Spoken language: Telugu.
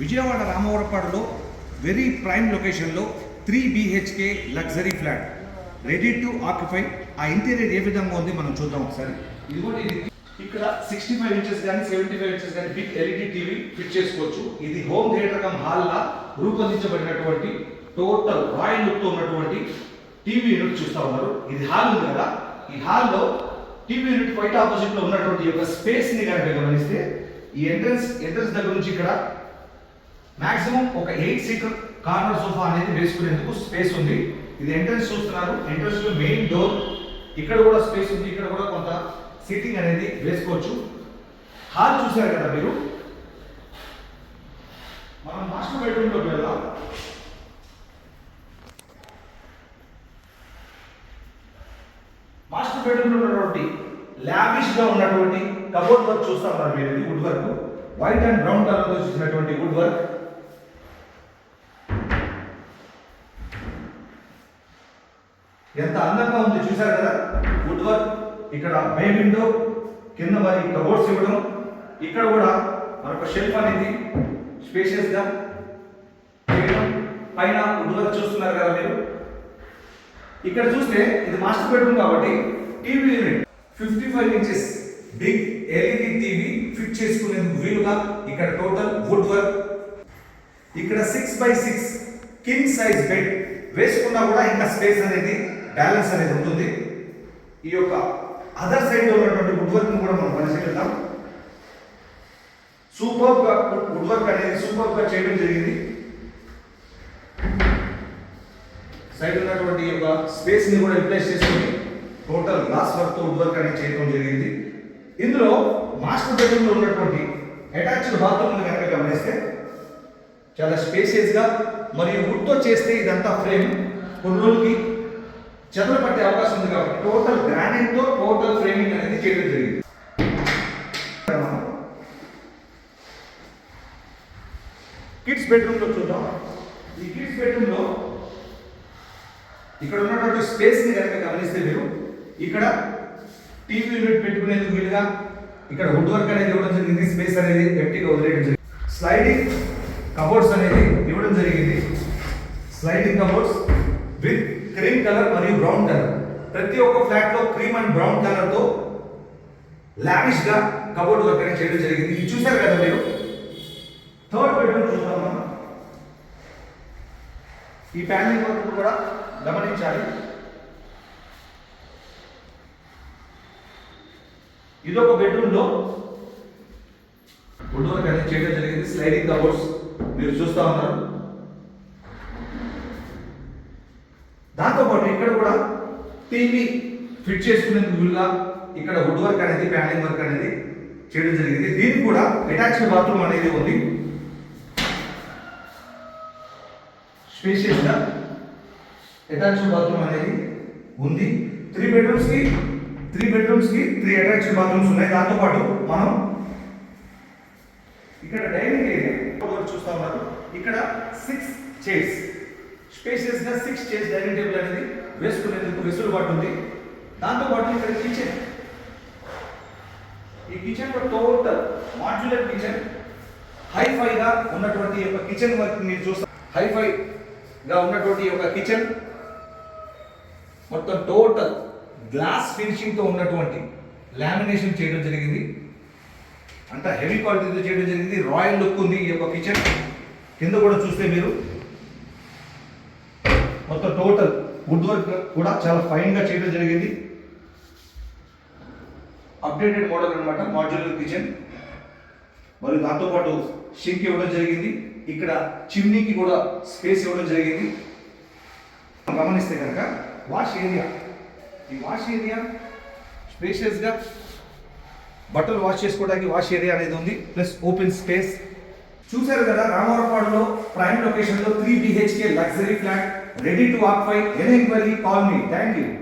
విజయవాడ రామవరపాడులో వెరీ ప్రైమ్ లొకేషన్లో three BHK luxury flat. Ready to occupy ఆ ఇంటీరియర్ ఏ విధంగా ఉంది మనం చూద్దాం ఒకసారి. ఇదిగోండి ఇది ఇక్కడ సిక్స్టీ ఫైవ్ ఇంచెస్ కానీ సెవెంటీ ఫైవ్ ఇంచెస్ కానీ బిగ్ ఎల్ఈడి టీవీ ఫిట్ చేసుకోవచ్చు. ఇది హోమ్ థియేటర్ కమ్ హాల్ లా రూపొందించబడినటువంటి టోటల్ రాయల్ లుక్తో ఉన్నటువంటి టీవీ యూనిట్ చూస్తా ఉన్నారు. ఇది హాల్ ఉంది కదా. ఈ హాల్లో టీవీ యూనిట్ బయట ఆపోజిట్లో ఉన్నటువంటి యొక్క స్పేస్ని కనుక గమనిస్తే ఈ ఎంట్రన్స్ ఎంట్రన్స్ దగ్గర నుంచి ఇక్కడ మాక్సిమం ఒక ఎయిట్ సీటర్ కార్నర్ సోఫా అనేది వేసుకునేందుకు స్పేస్ ఉంది. ఇది ఎంట్రన్స్ చూస్తున్నారు. ఎంట్రన్స్లో మెయిన్ డోర్. ఇక్కడ కూడా స్పేస్ ఉంది. ఇక్కడ కూడా కొంత సీటింగ్ అనేది వేసుకోవచ్చు. హాల్ చూసారు కదా మీరు? మనం మాస్టర్ బెడ్రూమ్లోకి వెళ్దాం. మాస్టర్ బెడ్రూమ్లో ఉన్నటువంటి లావిష్గా ఉన్నటువంటి కబోర్డ్ వర్క్ చూస్తా ఉన్నారు మీరు. ఇది wood work white and brown కలర్లో చూసినటువంటి వుడ్ వర్క్ ఎంత అందంగా ఉంది చూసారు కదా? వుడ్ వర్క్ ఇక్కడ మే విండో కింద మరి కబోర్డ్స్ ఇవ్వడం. ఇక్కడ కూడా మరొక షెల్ఫ్ అనేది స్పేషియస్గా చేయడం. పైన వుడ్ వర్క్ చూస్తున్నారు కదా మీరు? ఇక్కడ చూస్తే ఇది మాస్టర్ బెడ్రూమ్ కాబట్టి TV unit fifty five inches big LED TV fit చేసుకునేందుకు వీలుగా ఇక్కడ టోటల్ వుడ్ వర్క్ ఇక్కడ six by six king size bed వేసుకున్నా కూడా ఇంకా స్పేస్ అనేది బ్యాలెన్స్ అనేది ఉంటుంది. ఈ యొక్క అదర్ సైడ్లో ఉన్నటువంటి వుడ్ వర్క్ కూడా మనం పరిశీలిద్దాం. సూపర్గా వుడ్ వర్క్ అనేది సూపర్గా చేయడం జరిగింది. సైడ్ ఉన్నటువంటి ఈ యొక్క స్పేస్ని కూడా రిప్లేస్ చేసుకుని టోటల్ గ్లాస్ వర్క్తో వుడ్ వర్క్ అనేది చేయడం జరిగింది. ఇందులో మాస్టర్ బెడ్రూమ్లో ఉన్నటువంటి అటాచ్డ్ బాత్రూమ్ కనుక గమనిస్తే చాలా స్పేసియస్గా మరియు వుడ్తో చేస్తే ఇదంతా ఫ్రేమ్ కొన్ని రోజులకి చెదలు పట్టే అవకాశం ఉంది కాబట్టి టోటల్ గ్రానైట్తో టోటల్ ఫ్రేమింగ్ అనేది చేయడం జరిగింది. కిడ్స్ బెడ్రూమ్లో చూద్దాం. ఈ కిడ్స్ బెడ్రూమ్లో ఇక్కడ ఉన్నటువంటి స్పేస్ని కనుక గమనిస్తే మీరు ఇక్కడ టీవీ యూనిట్ పెట్టుకునేందుకు వీలుగా ఇక్కడ వుడ్ వర్క్ అనేది ఇవ్వడం జరిగింది స్పేస్ అనేది బ్రౌన్ కలర్ ప్రతి ఒక్క ఫ్లాట్లో క్రీమ్ అండ్ బ్రౌన్ కలర్తో లావిష్గా కబోర్డ్ వర్క్ అనేది చేయడం జరిగింది. ఇది చూశారు కదా మీరు? థర్డ్ బెడ్రూమ్ చూద్దాం ఈ ప్యానలింగ్ వర్క్ కూడా గమనించాలి. ఇదొక బెడ్రూమ్లో వుడ్ వర్క్ అనేది చేయడం జరిగింది. స్లైడింగ్ కబోర్డ్స్ మీరు చూస్తా ఉన్నారు. దాంతోపాటు ఇక్కడ కూడా టీవీ ఫిట్ చేసుకునేందుకు వీళ్ళ ఇక్కడ వుడ్ వర్క్ అనేది ప్యానింగ్ వర్క్ అనేది చేయడం జరిగింది. దీనికి కూడా అటాచ్డ్ బాత్రూమ్ అనేది ఉంది. స్పేషియస్ అటాచ్డ్ బాత్రూమ్ అనేది ఉంది. త్రీ బెడ్రూమ్స్కి త్రీ బెడ్రూమ్స్కి త్రీ అటాచ్డ్ బాత్రూమ్స్ ఉన్నాయి. దాంతోపాటు మనం ఇక్కడ డైనింగ్ ఏరియా చూస్తా ఉన్నారు. ఇక్కడ సిక్స్ చైర్స్ స్పేషియస్గా సిక్స్ చైర్స్ డైనింగ్ టేబుల్ అనేది వేసుకునేందుకు వెసులుబాటు ఉంది. దాంతో పాటు ఇక్కడ కిచెన్ ఈ కిచెన్ టోటల్ మాడ్యులర్ కిచెన్ హైఫైగా ఉన్నటువంటి యొక్క కిచెన్ వర్క్ మీరు చూస్తారు హైఫైగా ఉన్నటువంటి ఈ యొక్క కిచెన్ మొత్తం టోటల్ గ్లాస్ ఫినిషింగ్తో ఉన్నటువంటి లామినేషన్ చేయడం జరిగింది. అంత హెవీ క్వాలిటీతో చేయడం జరిగింది. రాయల్ లుక్ ఉంది ఈ యొక్క కిచెన్ కింద కూడా చూస్తే మీరు టోటల్ వుడ్ వర్క్ కూడా చాలా ఫైన్గా చేయడం జరిగింది. అప్డేటెడ్ మోడల్ అనమాట మాడ్యులర్ కిచెన్ మరి దాంతోపాటు షింక్ ఇవ్వడం జరిగింది. ఇక్కడ చిమ్నీకి కూడా స్పేస్ ఇవ్వడం జరిగింది. గమనిస్తే కనుక వాష్ ఏరియా. ఈ వాష్ ఏరియా స్పేషియస్గా బట్టలు వాష్ చేసుకోవడానికి వాష్ ఏరియా అనేది ఉంది ప్లస్ ఓపెన్ స్పేస్ చూశారు కదా రామవరపాడులో ప్రైమ్ లొకేషన్లో three BHK luxury flat ready to apply any inquiry, call me. Thank you.